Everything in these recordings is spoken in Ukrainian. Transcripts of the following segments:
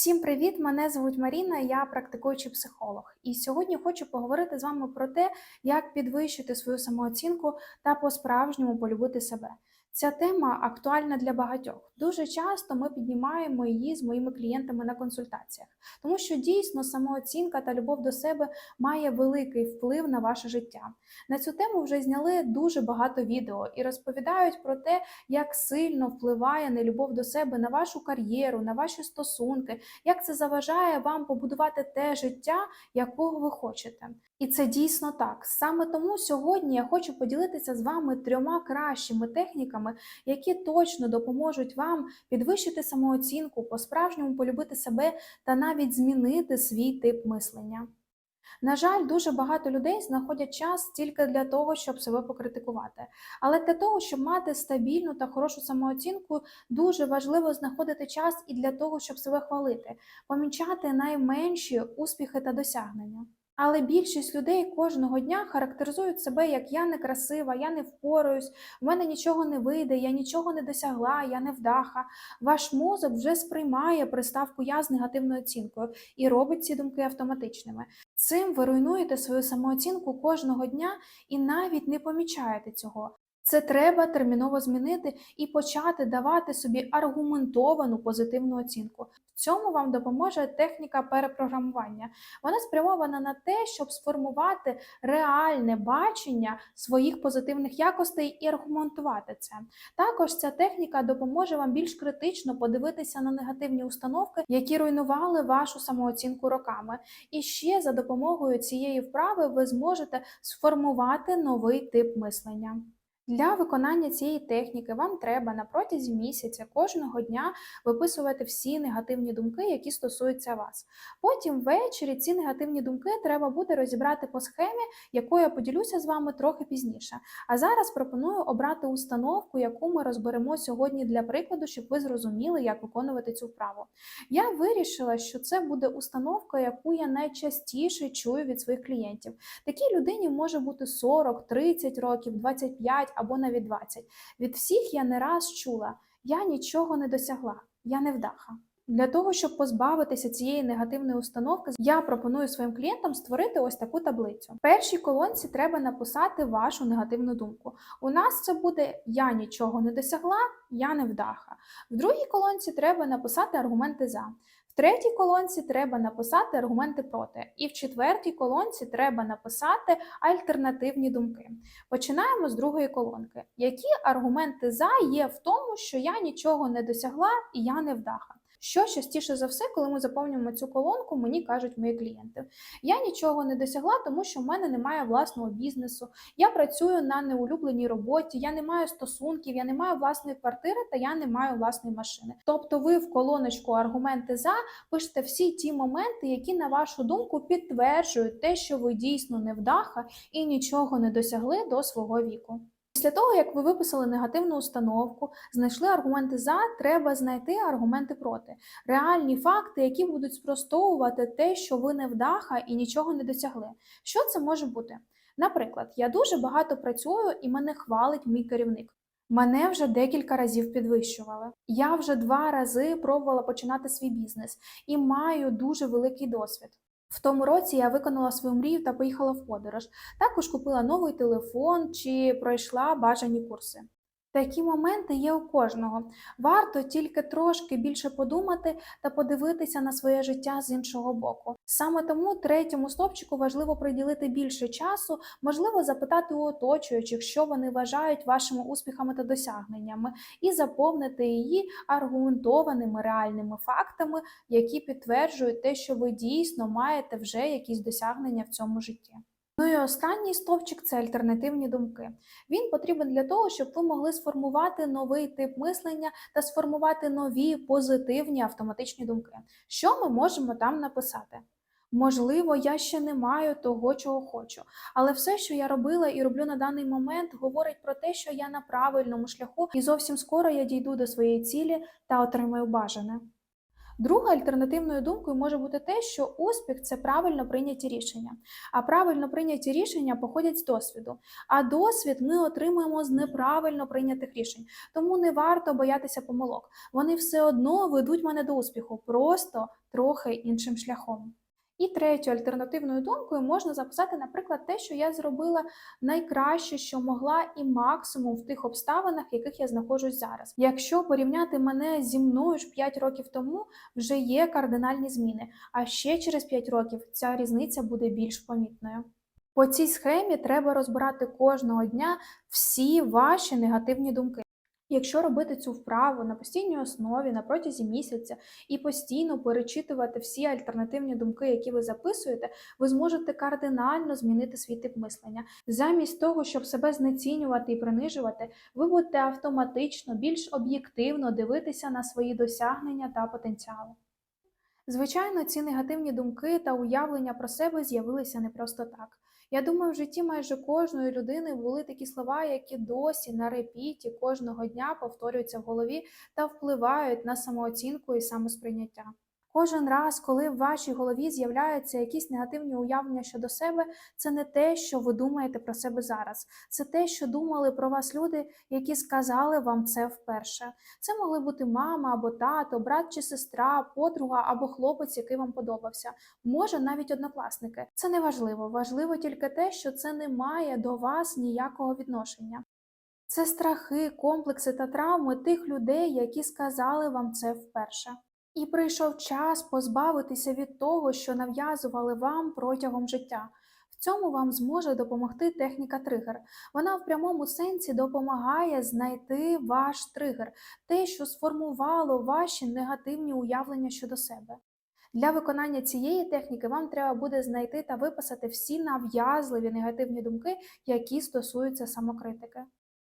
Всім привіт! Мене звуть Маріна, я практикуючий психолог. І сьогодні хочу поговорити з вами про те, як підвищити свою самооцінку та по-справжньому полюбити себе. Ця тема актуальна для багатьох. Дуже часто ми піднімаємо її з моїми клієнтами на консультаціях, тому що дійсно самооцінка та любов до себе має великий вплив на ваше життя. На цю тему вже зняли дуже багато відео і розповідають про те, як сильно впливає нелюбов до себе на вашу кар'єру, на ваші стосунки, як це заважає вам побудувати те життя, якого ви хочете. І це дійсно так. Саме тому сьогодні я хочу поділитися з вами трьома кращими техніками, які точно допоможуть вам підвищити самооцінку, по-справжньому полюбити себе та навіть змінити свій тип мислення. На жаль, дуже багато людей знаходять час тільки для того, щоб себе покритикувати. Але для того, щоб мати стабільну та хорошу самооцінку, дуже важливо знаходити час і для того, щоб себе хвалити, помічати найменші успіхи та досягнення. Але більшість людей кожного дня характеризують себе як я некрасива, я не впораюсь, в мене нічого не вийде, я нічого не досягла, я не вдаха. Ваш мозок вже сприймає приставку я з негативною оцінкою і робить ці думки автоматичними. Цим ви руйнуєте свою самооцінку кожного дня і навіть не помічаєте цього. Це треба терміново змінити і почати давати собі аргументовану позитивну оцінку. В цьому вам допоможе техніка перепрограмування. Вона спрямована на те, щоб сформувати реальне бачення своїх позитивних якостей і аргументувати це. Також ця техніка допоможе вам більш критично подивитися на негативні установки, які руйнували вашу самооцінку роками. І ще за допомогою цієї вправи ви зможете сформувати новий тип мислення. Для виконання цієї техніки вам треба на протязі місяця кожного дня виписувати всі негативні думки, які стосуються вас. Потім ввечері ці негативні думки треба буде розібрати по схемі, якою я поділюся з вами трохи пізніше. А зараз пропоную обрати установку, яку ми розберемо сьогодні для прикладу, щоб ви зрозуміли, як виконувати цю вправу. Я вирішила, що це буде установка, яку я найчастіше чую від своїх клієнтів. Такій людині може бути 40, 30 років, 25 або навіть 20. Від всіх я не раз чула: я нічого не досягла, я не вдаха. Для того, щоб позбавитися цієї негативної установки, я пропоную своїм клієнтам створити ось таку таблицю. В першій колонці треба написати вашу негативну думку. У нас це буде Я нічого не досягла, я не вдаха. В другій колонці треба написати аргументи за. Третій колонці треба написати аргументи проти, і в четвертій колонці треба написати альтернативні думки. Починаємо з другої колонки. Які аргументи за є в тому, що я нічого не досягла і я не вдаха? Що частіше за все, коли ми заповнюємо цю колонку, мені кажуть мої клієнти. Я нічого не досягла, тому що в мене немає власного бізнесу. Я працюю на неулюбленій роботі, я не маю стосунків, я не маю власної квартири та я не маю власної машини. Тобто, ви в колоночку аргументи за пишете всі ті моменти, які, на вашу думку, підтверджують те, що ви дійсно невдаха і нічого не досягли до свого віку. Після того, як ви виписали негативну установку, знайшли аргументи за, треба знайти аргументи проти. Реальні факти, які будуть спростовувати те, що ви не вдаха і нічого не досягли. Що це може бути? Наприклад, я дуже багато працюю і мене хвалить мій керівник. Мене вже декілька разів підвищували. Я вже два рази пробувала починати свій бізнес і маю дуже великий досвід. В тому році я виконала свою мрію та поїхала в подорож. Також купила новий телефон чи пройшла бажані курси. Такі моменти є у кожного. Варто тільки трошки більше подумати та подивитися на своє життя з іншого боку. Саме тому третьому стопчику важливо приділити більше часу, можливо, запитати у оточуючих, що вони вважають вашими успіхами та досягненнями, і заповнити її аргументованими реальними фактами, які підтверджують те, що ви дійсно маєте вже якісь досягнення в цьому житті. Ну і останній стовпчик це альтернативні думки. Він потрібен для того, щоб ви могли сформувати новий тип мислення та сформувати нові позитивні автоматичні думки. Що ми можемо там написати? Можливо, я ще не маю того, чого хочу, але все, що я робила і роблю на даний момент, говорить про те, що я на правильному шляху, і зовсім скоро я дійду до своєї цілі та отримаю бажане. Другою альтернативною думкою може бути те, що успіх це правильно прийняті рішення. А правильно прийняті рішення походять з досвіду. А досвід ми отримуємо з неправильно прийнятих рішень. Тому не варто боятися помилок. Вони все одно ведуть мене до успіху, просто трохи іншим шляхом. І третьою альтернативною думкою можна записати, наприклад, те, що я зробила найкраще, що могла, і максимум в тих обставинах, в яких я знаходжусь зараз. Якщо порівняти мене зі мною ж 5 років тому, вже є кардинальні зміни. А ще через 5 років ця різниця буде більш помітною. По цій схемі треба розбирати кожного дня всі ваші негативні думки. Якщо робити цю вправу на постійній основі на протязі місяця і постійно перечитувати всі альтернативні думки, які ви записуєте, ви зможете кардинально змінити свій тип мислення. Замість того, щоб себе знецінювати і принижувати, ви будете автоматично більш об'єктивно дивитися на свої досягнення та потенціали. Звичайно, ці негативні думки та уявлення про себе з'явилися не просто так. Я думаю, в житті майже кожної людини були такі слова, які досі на репіті кожного дня повторюються в голові та впливають на самооцінку і самосприйняття. Кожен раз, коли в вашій голові з'являються якісь негативні уявлення щодо себе, це не те, що ви думаєте про себе зараз, це те, що думали про вас люди, які сказали вам це вперше. Це могли бути мама або тато, брат чи сестра, подруга або хлопець, який вам подобався, може навіть однокласники. Це не важливо. Важливо тільки те, що це не має до вас ніякого відношення. Це страхи, комплекси та травми тих людей, які сказали вам це вперше. І прийшов час позбавитися від того, що нав'язували вам протягом життя. В цьому вам зможе допомогти техніка тригер. Вона в прямому сенсі допомагає знайти ваш тригер, те, що сформувало ваші негативні уявлення щодо себе. Для виконання цієї техніки вам треба буде знайти та виписати всі нав'язливі негативні думки, які стосуються самокритики.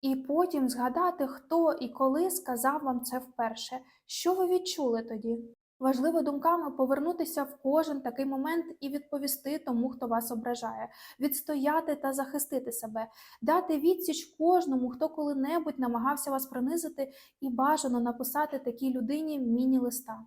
І потім згадати, хто і коли сказав вам це вперше, що ви відчули тоді. Важливо думками повернутися в кожен такий момент і відповісти тому, хто вас ображає, відстояти та захистити себе, дати відсіч кожному, хто коли-небудь намагався вас принизити, і бажано написати такій людині міні-листа.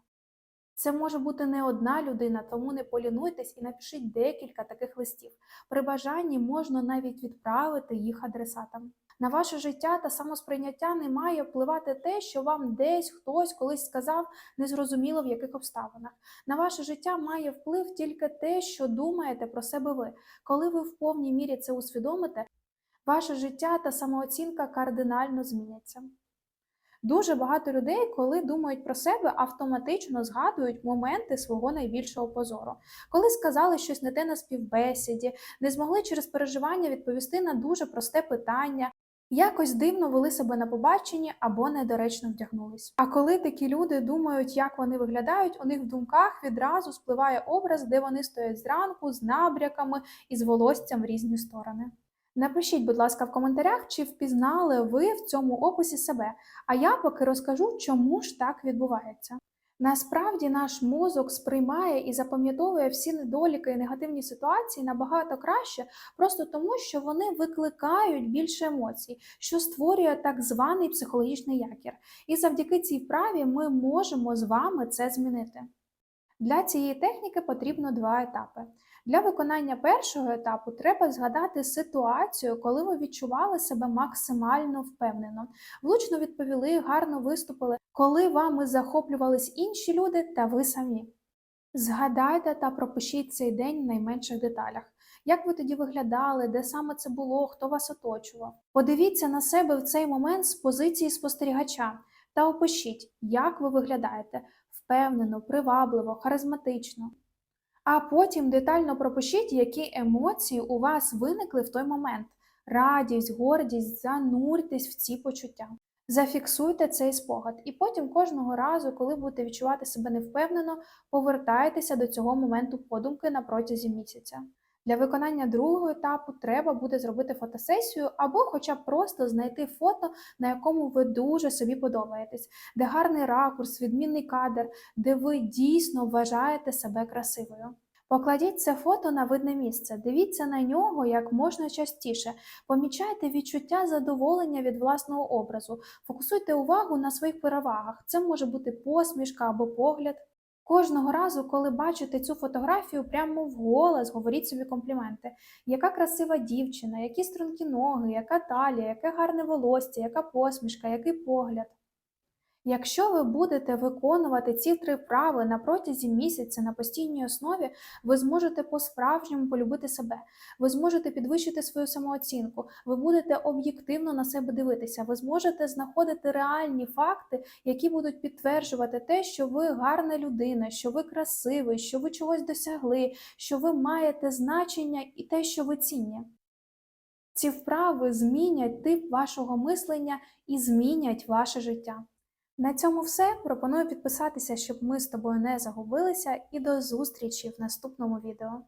Це може бути не одна людина, тому не полінуйтесь і напишіть декілька таких листів. При бажанні можна навіть відправити їх адресатам. На ваше життя та самосприйняття не має впливати те, що вам десь хтось колись сказав, незрозуміло в яких обставинах. На ваше життя має вплив тільки те, що думаєте про себе ви. Коли ви в повній мірі це усвідомите, ваше життя та самооцінка кардинально зміняться. Дуже багато людей, коли думають про себе, автоматично згадують моменти свого найбільшого позору, коли сказали щось не те на співбесіді, не змогли через переживання відповісти на дуже просте питання, якось дивно вели себе на побаченні або недоречно вдягнулись. А коли такі люди думають, як вони виглядають, у них в думках відразу спливає образ, де вони стоять зранку з набряками і з волоссям в різні сторони. Напишіть, будь ласка, в коментарях, чи впізнали ви в цьому описі себе, а я поки розкажу, чому ж так відбувається. Насправді наш мозок сприймає і запам'ятовує всі недоліки і негативні ситуації набагато краще, просто тому, що вони викликають більше емоцій, що створює так званий психологічний якір. І завдяки цій вправі ми можемо з вами це змінити. Для цієї техніки потрібно два етапи. Для виконання першого етапу треба згадати ситуацію, коли ви відчували себе максимально впевнено, влучно відповіли, гарно виступили, коли вами захоплювались інші люди та ви самі. Згадайте та пропишіть цей день в найменших деталях. Як ви тоді виглядали, де саме це було, хто вас оточував? Подивіться на себе в цей момент з позиції спостерігача та опишіть, як ви виглядаєте впевнено, привабливо, харизматично. А потім детально пропишіть, які емоції у вас виникли в той момент: радість, гордість, зануртесь в ці почуття. Зафіксуйте цей спогад, і потім кожного разу, коли будете відчувати себе невпевнено, повертайтеся до цього моменту подумки на протязі місяця. Для виконання другого етапу треба буде зробити фотосесію або хоча б просто знайти фото, на якому ви дуже собі подобаєтесь, де гарний ракурс, відмінний кадр, де ви дійсно вважаєте себе красивою. Покладіть це фото на видне місце, дивіться на нього як можна частіше, помічайте відчуття задоволення від власного образу, фокусуйте увагу на своїх перевагах. Це може бути посмішка або погляд. Кожного разу, коли бачите цю фотографію, прямо вголос говоріть собі компліменти. Яка красива дівчина, які стрункі ноги, яка талія, яке гарне волосся, яка посмішка, який погляд. Якщо ви будете виконувати ці три вправи на протязі місяця на постійній основі, ви зможете по-справжньому полюбити себе, ви зможете підвищити свою самооцінку, ви будете об'єктивно на себе дивитися, ви зможете знаходити реальні факти, які будуть підтверджувати те, що ви гарна людина, що ви красивий, що ви чогось досягли, що ви маєте значення і те, що ви цінні. Ці вправи змінять тип вашого мислення і змінять ваше життя. На цьому все. Пропоную підписатися, щоб ми з тобою не загубилися, і до зустрічі в наступному відео.